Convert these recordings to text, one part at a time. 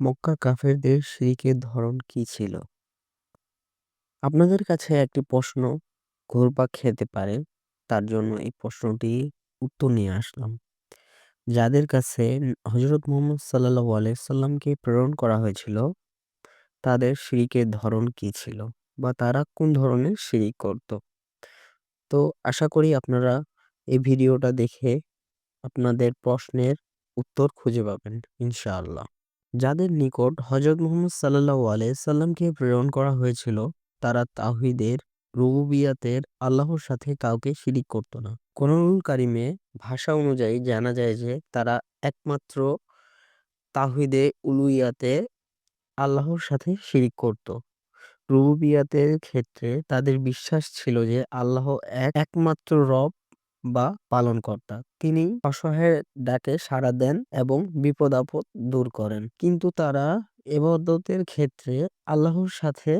মক্কার কাফেরদের শিরকের ধরন কি ছিল? আপনাদের কাছে একটি প্রশ্ন ঘুরপাক খেতে পারে, তার জন্য এই প্রশ্নটি উত্তর নিয়ে আসলাম। যাদের কাছে হযরত মুহাম্মদ সাল্লাল্লাহু আলাইহি সাল্লামকে প্রেরণ করা হয়েছিল, তাদের শিরকের ধরন কি ছিল বা তারা কোন ধরনের শিরিক করত? তো আশা করি আপনারা এই ভিডিওটা দেখে আপনাদের প্রশ্নের উত্তর খুঁজে পাবেন, ইনশাআল্লাহ। যাদের নিকট হযরত মুহাম্মদ সাল্লাল্লাহু আলাইহি সাল্লামকে প্রেরণ করা হয়েছিল, তারা তাহিদের রুবুবিয়াতের, আল্লাহর সাথে কাউকে শিরিক করত না। কোরআনুল কারিমে ভাষা অনুযায়ী জানা যায় যে, তারা একমাত্র তাহিদে উলুইয়াতে আল্লাহর সাথে শিরিক করত। রুবুবিয়াতের ক্ষেত্রে তাদের বিশ্বাস ছিল যে, আল্লাহ এক, একমাত্র রব বা পালনকর্তা। তিনি অসহায়ের ডাকে সাড়া দেন এবং বিপদ-আপদ দূর করেন। কিন্তু তারা ইবাদতের ক্ষেত্রে আল্লাহর সাথে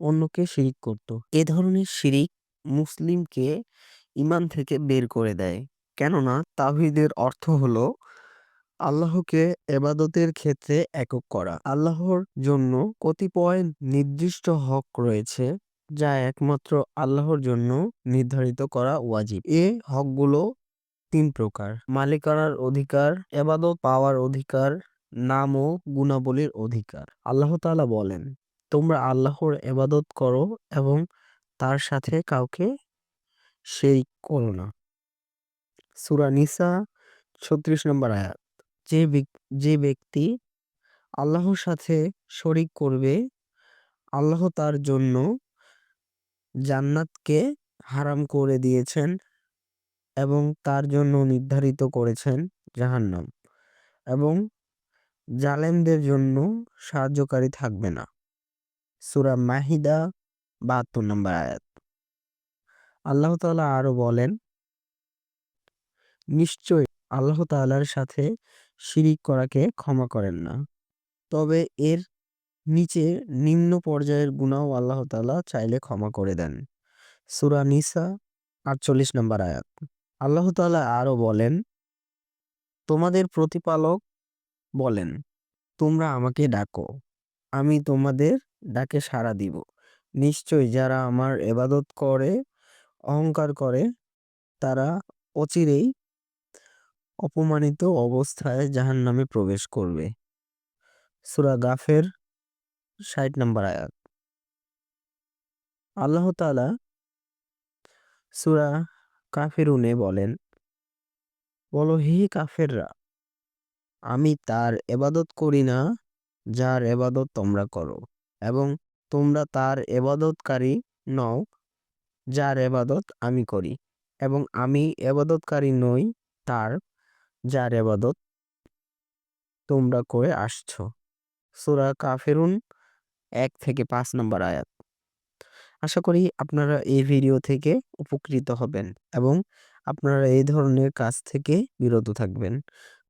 অন্যকে শিরিক করত। এ ধরনের শিরিক মুসলিমকে ঈমান থেকে বের করে দেয়। কেননা তাওহীদের অর্থ হলো আল্লাহকে ইবাদতের ক্ষেত্রে একক করা। আল্লাহর জন্য কতিপয় নির্দিষ্ট হক রয়েছে যা একমাত্র আল্লাহর জন্য নির্ধারিত করা ওয়াজিব। এ হকগুলো তিন প্রকার: মালিকানার অধিকার, এবাদত পাওয়ার অধিকার, নাম ও গুণাবলীর অধিকার। আল্লাহ তালা বলেন, তোমরা আল্লাহর এবাদত করো এবং তার সাথে কাউকে সেই করো না। সূরা নিসা ছত্রিশ নম্বর আয়াত। যে যে ব্যক্তি আল্লাহর সাথে শরিক করবে আল্লাহ তার জন্য জান্নাতকে হারাম করে দিয়েছেন এবং তার জন্য নির্ধারিত করেছেন জাহান্নাম এবং জালেমদের জন্য সাহায্যকারী থাকবে না। সূরা মাহিদা বাহাত্তর নম্বর আয়াত। আল্লাহ তালা আরও বলেন, নিশ্চয় আল্লাহ তাআলার সাথে শিরিক করাকে ক্ষমা করেন না। তবে এর নিচে নিম্ন পর্যায়ের গুনাহও আল্লাহ তালা চাইলে ক্ষমা করে দেন। সুরা নিসা আটচল্লিশ নম্বর আয়াত। আল্লাহ তাআলা আরও বলেন, তোমাদের প্রতিপালক বলেন, তোমরা আমাকে ডাকো, আমি তোমাদের ডাকে সাড়া দিব। নিশ্চয় যারা আমার এবাদত করে অহংকার করে তারা অচিরেই অপমানিত অবস্থায় জাহান্নামে প্রবেশ করবে। সুরা গাফের ষাট নম্বর আয়াত। আল্লাহ তাআলা সূরা কাফিরুনে বলেন, বলো হে কাফেররা আমি তার এবাদত করি না যার এবাদত তোমরা করো এবং তোমরা তার এবাদতকারী নও যার এবাদত আমি করি এবং আমি এবাদতকারী নই তার যার এবাদত তোমরা করে আসছ। সুরা কাফিরুন এক থেকে পাঁচ নম্বর আয়াত। আশা করি আপনারা এই ভিডিও থেকে উপকৃত হবেন এবং আপনারা এই ধরনের কাজ থেকে বিরত থাকবেন।